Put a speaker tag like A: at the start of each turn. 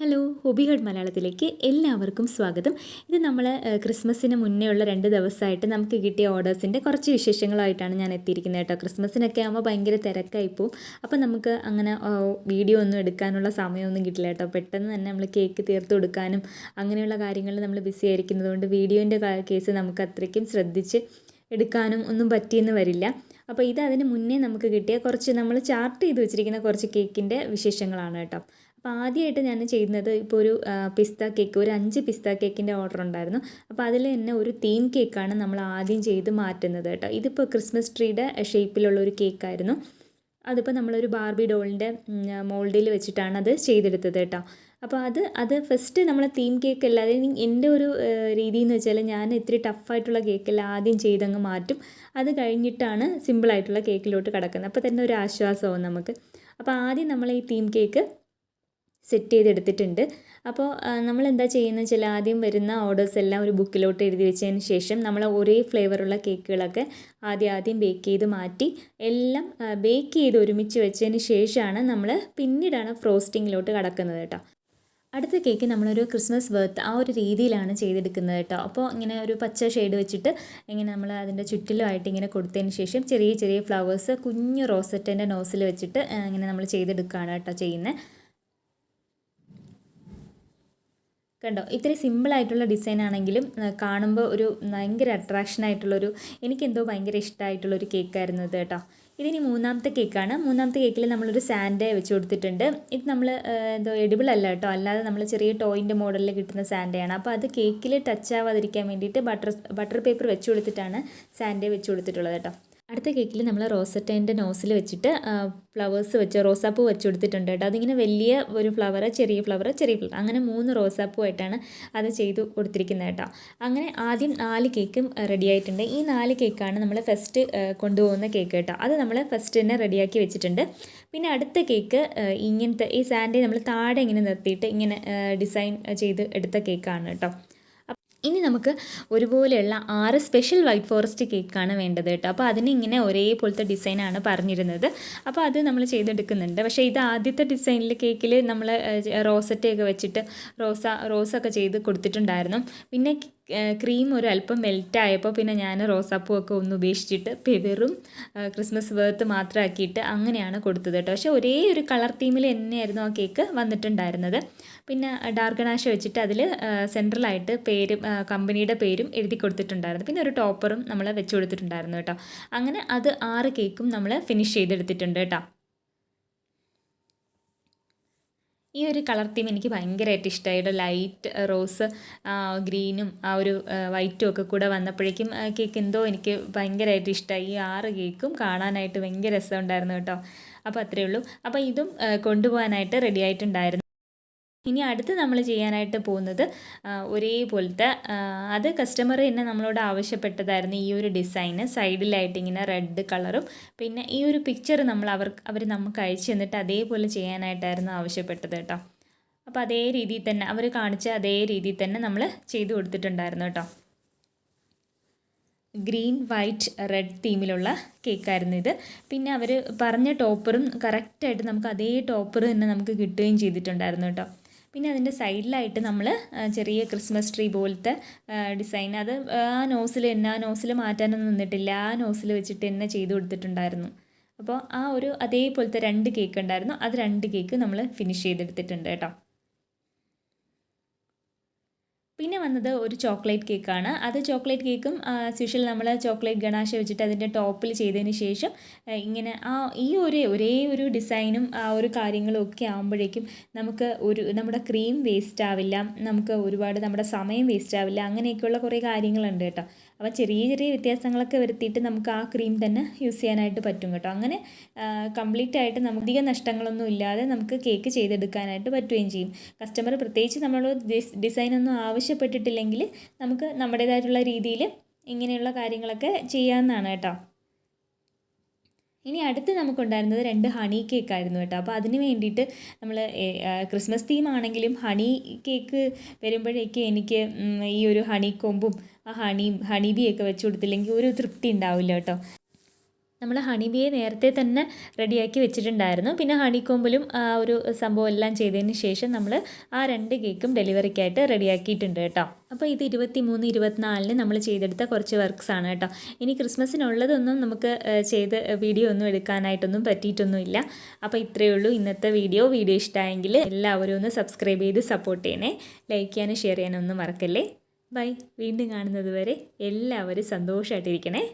A: Hello ഹോബിഹഡ് മലയാളത്തിലേക്ക് എല്ലാവർക്കും സ്വാഗതം. ഇത് നമ്മൾ ക്രിസ്മസിന് മുന്നേ ഉള്ള രണ്ട് ദിവസമായിട്ട് നമുക്ക് കിട്ടിയ ഓർഡേഴ്സിന്റെ കുറച്ച് വിശേഷങ്ങളായിട്ടാണ് ഞാൻ എത്തിയിരിക്കുന്നത് കേട്ടോ. ക്രിസ്മസിനൊക്കെ ആകുമ്പോൾ ഭയങ്കര തിരക്കായി പോവും. അപ്പോൾ നമുക്ക് അങ്ങനെ വീഡിയോ ഒന്നും എടുക്കാനുള്ള സമയമൊന്നും കിട്ടില്ല കേട്ടോ. പെട്ടെന്ന് തന്നെ നമ്മൾ കേക്ക് തീർത്ത് കൊടുക്കാനും അങ്ങനെയുള്ള കാര്യങ്ങളിൽ നമ്മൾ ബിസി ആയിരിക്കുന്നതുകൊണ്ട് വീഡിയോന്റെ കേസ് നമുക്ക് അത്രയ്ക്കും ശ്രദ്ധിച്ച് എടുക്കാനും ഒന്നും പറ്റിയെന്ന് വരില്ല. അപ്പോൾ ഇത് അതിന് മുന്നേ നമുക്ക് കിട്ടിയ കുറച്ച് നമ്മൾ ചാർട്ട് ചെയ്ത് വെച്ചിരിക്കുന്ന കുറച്ച് കേക്കിന്റെ വിശേഷങ്ങളാണ് കേട്ടോ. അപ്പോൾ ആദ്യമായിട്ട് ഞാൻ ചെയ്യുന്നത് ഇപ്പോൾ ഒരു പിസ്ത കേക്ക് ഒരു അഞ്ച് പിസ്ത കേക്കിന്റെ ഓർഡർ ഉണ്ടായിരുന്നു. അപ്പോൾ അതിൽ തന്നെ ഒരു തീം കേക്കാണ് നമ്മൾ ആദ്യം ചെയ്ത് മാറ്റുന്നത് കേട്ടോ. ഇതിപ്പോൾ ക്രിസ്മസ് ട്രീയുടെ ഷേപ്പിലുള്ള ഒരു കേക്കായിരുന്നു അതിപ്പോൾ നമ്മളൊരു ബാർബി ഡോളിന്റെ മോൾഡിൽ വെച്ചിട്ടാണ് അത് ചെയ്തെടുത്തത് കേട്ടോ. അപ്പോൾ അത് അത് ഫസ്റ്റ് നമ്മൾ തീം കേക്ക് അല്ലാതെ എന്റെ ഒരു രീതി എന്ന് വെച്ചാൽ ഞാൻ ഇത്തിരി ടഫായിട്ടുള്ള കേക്കെല്ലാം ആദ്യം ചെയ്തങ്ങ് മാറ്റും. അത് കഴിഞ്ഞിട്ടാണ് സിമ്പിളായിട്ടുള്ള കേക്കിലോട്ട് കിടക്കുന്നത്. അപ്പോൾ തന്നെ ഒരു ആശ്വാസമാവും നമുക്ക്. അപ്പോൾ ആദ്യം നമ്മൾ ഈ തീം കേക്ക് സെറ്റ് ചെയ്തെടുത്തിട്ടുണ്ട് അപ്പോൾ നമ്മൾ എന്താ ചെയ്യുന്നത് വെച്ചാൽ ആദ്യം വരുന്ന ഓർഡേഴ്സ് എല്ലാം ഒരു ബുക്കിലോട്ട് എഴുതി വെച്ചതിന് ശേഷം നമ്മൾ ഒരേ ഫ്ലേവറുള്ള കേക്കുകളൊക്കെ ആദ്യം ആദ്യം ബേക്ക് ചെയ്ത് മാറ്റി എല്ലാം ബേക്ക് ചെയ്ത് ഒരുമിച്ച് വെച്ചതിന് ശേഷമാണ് നമ്മൾ പിന്നീടാണ് ഫ്രോസ്റ്റിങ്ങിലോട്ട് കടക്കുന്നത് കേട്ടോ. അടുത്ത കേക്ക് നമ്മളൊരു ക്രിസ്മസ് ബർത്ത് ആ ഒരു രീതിയിലാണ് ചെയ്തെടുക്കുന്നത് കേട്ടോ. അപ്പോൾ ഇങ്ങനെ ഒരു പച്ച ഷെയ്ഡ് വെച്ചിട്ട് ഇങ്ങനെ നമ്മൾ അതിന്റെ ചുറ്റിലുമായിട്ട് ഇങ്ങനെ കൊടുത്തതിന് ശേഷം ചെറിയ ചെറിയ ഫ്ലവേഴ്സ് കുഞ്ഞു റോസറ്റന്റെ നോസിൽ വെച്ചിട്ട് ഇങ്ങനെ നമ്മൾ ചെയ്തെടുക്കുകയാണ് കേട്ടോ ചെയ്യുന്നത്. കണ്ടോ? ഇത്തിരി സിമ്പിളായിട്ടുള്ള ഡിസൈൻ ആണെങ്കിലും കാണുമ്പോൾ ഒരു ഭയങ്കര അട്രാക്ഷൻ ആയിട്ടുള്ളൊരു എനിക്കെന്തോ ഭയങ്കര ഇഷ്ടമായിട്ടുള്ളൊരു കേക്കായിരുന്നു ഇത് കേട്ടോ. ഇതിനി മൂന്നാമത്തെ കേക്കാണ് മൂന്നാമത്തെ കേക്കിൽ നമ്മളൊരു സാൻഡ് വെച്ച് കൊടുത്തിട്ടുണ്ട്. ഇത് നമ്മൾ എന്തോ എഡിബിൾ അല്ല കേട്ടോ. അല്ലാതെ നമ്മൾ ചെറിയ ടോയിന്റെ മോഡലിൽ കിട്ടുന്ന സാൻഡയാണ്. അപ്പോൾ അത് കേക്കിൽ ടച്ച് ആവാതിരിക്കാൻ വേണ്ടിയിട്ട് ബട്ടർ ബട്ടർ പേപ്പർ വെച്ച് കൊടുത്തിട്ടാണ് സാൻഡ് വെച്ച് കൊടുത്തിട്ടുള്ളത് കേട്ടോ. അടുത്ത കേക്കിൽ നമ്മൾ റോസറ്റേന്റെ നോസിൽ വെച്ചിട്ട് ഫ്ലവേഴ്സ് വെച്ച് റോസാപ്പൂ വെച്ച് കൊടുത്തിട്ടുണ്ട് കേട്ടോ. അതിങ്ങനെ വലിയ ഒരു ഫ്ലവർ ചെറിയ ഫ്ലവർ ചെറിയ ഫ്ലവർ. അങ്ങനെ മൂന്ന് റോസാപ്പൂ ആയിട്ടാണ് അത് ചെയ്തു കൊടുത്തിരിക്കുന്നത് കേട്ടോ. അങ്ങനെ ആദ്യം നാല് കേക്കും റെഡി ആയിട്ടുണ്ട്. ഈ നാല് കേക്കാണ് നമ്മൾ ഫസ്റ്റ് കൊണ്ടുപോകുന്ന കേക്ക് കേട്ടോ. അത് നമ്മൾ ഫസ്റ്റ് തന്നെ റെഡിയാക്കി വെച്ചിട്ടുണ്ട്. പിന്നെ അടുത്ത കേക്ക് ഇങ്ങനത്തെ ഈ സാൻഡേ നമ്മൾ താഴെ ഇങ്ങനെ നിർത്തിയിട്ട് ഇങ്ങനെ ഡിസൈൻ ചെയ്ത് എടുത്ത കേക്കാണ് കേട്ടോ. ഇനി നമുക്ക് ഒരുപോലെയുള്ള ആറ് സ്പെഷ്യൽ വൈറ്റ് ഫോറസ്റ്റ് കേക്കാണ് വേണ്ടത് കേട്ടോ. അപ്പോൾ അതിന് ഇങ്ങനെ ഒരേപോലത്തെ ഡിസൈനാണ് പറഞ്ഞിരുന്നത്. അപ്പോൾ അത് നമ്മൾ ചെയ്തെടുക്കുന്നുണ്ട്. പക്ഷേ ഇത് ആദ്യത്തെ ഡിസൈനിൽ കേക്കിൽ നമ്മൾ റോസറ്റയൊക്കെ വെച്ചിട്ട് റോസ റോസൊക്കെ ചെയ്ത് കൊടുത്തിട്ടുണ്ടായിരുന്നു. പിന്നെ ക്രീം ഒരു അല്പം മെൽറ്റ് ആയപ്പോൾ പിന്നെ ഞാൻ റോസാപ്പൂ ഒക്കെ ഒന്ന് ഉപേക്ഷിച്ചിട്ട് വെറും ക്രിസ്മസ് വേർത്ത് മാത്രമാക്കിയിട്ട് അങ്ങനെയാണ് കൊടുത്തത് കേട്ടോ. പക്ഷേ ഒരേ ഒരു കളർ തീമിൽ തന്നെയായിരുന്നു ആ കേക്ക് വന്നിട്ടുണ്ടായിരുന്നത്. പിന്നെ ഡാർക്ക് ഗണാശ വെച്ചിട്ട് അതിൽ സെൻട്രലായിട്ട് പേരും കമ്പനിയുടെ പേരും എഴുതി കൊടുത്തിട്ടുണ്ടായിരുന്നു. പിന്നെ ഒരു ടോപ്പറും നമ്മൾ വെച്ച് കൊടുത്തിട്ടുണ്ടായിരുന്നു കേട്ടോ. അങ്ങനെ അത് ആറ് കേക്കും നമ്മൾ ഫിനിഷ് ചെയ്തെടുത്തിട്ടുണ്ട് കേട്ടോ. ഈ ഒരു കളർ തീം എനിക്ക് ഭയങ്കരമായിട്ട് ഇഷ്ടമായി ലൈറ്റ് റോസ് ഗ്രീനും ആ ഒരു വൈറ്റും ഒക്കെ കൂടെ വന്നപ്പോഴേക്കും കേക്ക് എന്തോ എനിക്ക് ഭയങ്കരമായിട്ട് ഇഷ്ടമായി ഈ ആറ് കേക്കും കാണാനായിട്ട് ഭയങ്കര രസമുണ്ടായിരുന്നു കേട്ടോ. അപ്പോൾ അത്രയേ ഉള്ളൂ. അപ്പോൾ ഇതും കൊണ്ടുപോകാനായിട്ട് റെഡി ആയിട്ടുണ്ടായിരുന്നു. ഇനി അടുത്ത് നമ്മൾ ചെയ്യാനായിട്ട് പോകുന്നത് ഒരേപോലത്തെ അത് കസ്റ്റമർ തന്നെ നമ്മളോട് ആവശ്യപ്പെട്ടതായിരുന്നു ഈ ഒരു ഡിസൈന് സൈഡിലായിട്ട് ഇങ്ങനെ റെഡ് കളറും പിന്നെ ഈ ഒരു പിക്ചർ നമ്മൾ അവർക്ക് അവർ നമുക്ക് അയച്ചു തന്നിട്ട് അതേപോലെ ചെയ്യാനായിട്ടായിരുന്നു ആവശ്യപ്പെട്ടത് കേട്ടോ. അപ്പോൾ അതേ രീതിയിൽ തന്നെ അവർ കാണിച്ച അതേ രീതിയിൽ തന്നെ നമ്മൾ ചെയ്തു കൊടുത്തിട്ടുണ്ടായിരുന്നു കേട്ടോ. ഗ്രീൻ വൈറ്റ് റെഡ് തീമിലുള്ള കേക്കായിരുന്നു ഇത്. പിന്നെ അവർ പറഞ്ഞ ടോപ്പറും കറക്റ്റായിട്ട് നമുക്ക് അതേ ടോപ്പർ തന്നെ നമുക്ക് കിട്ടുകയും ചെയ്തിട്ടുണ്ടായിരുന്നു കേട്ടോ. പിന്നെ അതിന്റെ സൈഡിലായിട്ട് നമ്മൾ ചെറിയ ക്രിസ്മസ് ട്രീ പോലത്തെ ഡിസൈൻ. അത് ആ നോസിൽ തന്നെ ആ നോസിൽ മാറ്റാനൊന്നും നിന്നിട്ടില്ല. ആ നോസിൽ വെച്ചിട്ട് തന്നെ ചെയ്ത് കൊടുത്തിട്ടുണ്ടായിരുന്നു. അപ്പോൾ ആ ഒരു അതേപോലത്തെ രണ്ട് കേക്ക് ഉണ്ടായിരുന്നു. അത് രണ്ട് കേക്ക് നമ്മൾ ഫിനിഷ് ചെയ്തെടുത്തിട്ടുണ്ട് കേട്ടോ. പിന്നെ വന്നത് ഒരു ചോക്ലേറ്റ് കേക്കാണ്. അത് ചോക്ലേറ്റ് കേക്കും സ്പെഷ്യൽ നമ്മൾ ചോക്ലേറ്റ് ഗണാശ വെച്ചിട്ട് അതിന്റെ ടോപ്പിൽ ചെയ്തതിന് ശേഷം ഇങ്ങനെ ആ ഈ ഒരു ഒരേ ഒരു ഡിസൈനും ആ ഒരു കാര്യങ്ങളും ഒക്കെ ആകുമ്പോഴേക്കും നമുക്ക് ഒരു നമ്മുടെ ക്രീം വേസ്റ്റ് ആവില്ല നമുക്ക് ഒരുപാട് നമ്മുടെ സമയം വേസ്റ്റ് ആവില്ല അങ്ങനെയൊക്കെയുള്ള കുറേ കാര്യങ്ങളുണ്ട് കേട്ടോ. അപ്പോൾ ചെറിയ ചെറിയ വ്യത്യാസങ്ങളൊക്കെ വരുത്തിയിട്ട് നമുക്ക് ആ ക്രീം തന്നെ യൂസ് ചെയ്യാനായിട്ട് പറ്റും കേട്ടോ. അങ്ങനെ കംപ്ലീറ്റ് ആയിട്ട് നമുക്ക് അധിക നഷ്ടങ്ങളൊന്നും ഇല്ലാതെ നമുക്ക് കേക്ക് ചെയ്തെടുക്കാനായിട്ട് പറ്റുകയും ചെയ്യും. കസ്റ്റമർ പ്രത്യേകിച്ച് നമ്മൾ ഡിസൈനൊന്നും ആവശ്യപ്പെട്ടിട്ടില്ലെങ്കിൽ നമുക്ക് നമ്മുടേതായിട്ടുള്ള രീതിയിൽ ഇങ്ങനെയുള്ള കാര്യങ്ങളൊക്കെ ചെയ്യാവുന്നതാണ് കേട്ടോ. ഇനി അടുത്ത് നമുക്കുണ്ടായിരുന്നത് രണ്ട് ഹണി കേക്ക് ആയിരുന്നു കേട്ടോ. അപ്പോൾ അതിന് വേണ്ടിയിട്ട് നമ്മൾ ക്രിസ്മസ് തീം ആണെങ്കിലും ഹണി കേക്ക് വരുമ്പോഴേക്കും എനിക്ക് ഈ ഒരു ഹണി കൊമ്പും ആ ഹണിയും ഹണി ബിയൊക്കെ വെച്ച് കൊടുത്തില്ലെങ്കിൽ ഒരു തൃപ്തി ഉണ്ടാവില്ല കേട്ടോ. നമ്മൾ ഹണിബിയെ നേരത്തെ തന്നെ റെഡിയാക്കി വെച്ചിട്ടുണ്ടായിരുന്നു. പിന്നെ ഹണി കോമ്പിലും ആ ഒരു സംഭവം എല്ലാം ചെയ്തതിന് ശേഷം നമ്മൾ ആ രണ്ട് കേക്കും ഡെലിവറിക്കായിട്ട് റെഡിയാക്കിയിട്ടുണ്ട് കേട്ടോ. അപ്പോൾ ഇത് ഇരുപത്തി മൂന്ന് ഇരുപത്തിനാലിന് നമ്മൾ ചെയ്തെടുത്ത കുറച്ച് വർക്ക്സ് ആണ് കേട്ടോ. ഇനി ക്രിസ്മസിനുള്ളതൊന്നും നമുക്ക് ചെയ്ത് വീഡിയോ ഒന്നും എടുക്കാനായിട്ടൊന്നും പറ്റിയിട്ടൊന്നുമില്ല. അപ്പോൾ ഇത്രയേ ഉള്ളൂ ഇന്നത്തെ വീഡിയോ. വീഡിയോ ഇഷ്ടമായെങ്കിൽ എല്ലാവരും ഒന്ന് സബ്സ്ക്രൈബ് ചെയ്ത് സപ്പോർട്ട് ചെയ്യണേ. ലൈക്ക് ചെയ്യാനും ഷെയർ ചെയ്യാനും ഒന്നും മറക്കല്ലേ. ബൈ. വീണ്ടും കാണുന്നത് വരെ എല്ലാവരും സന്തോഷമായിട്ടിരിക്കണേ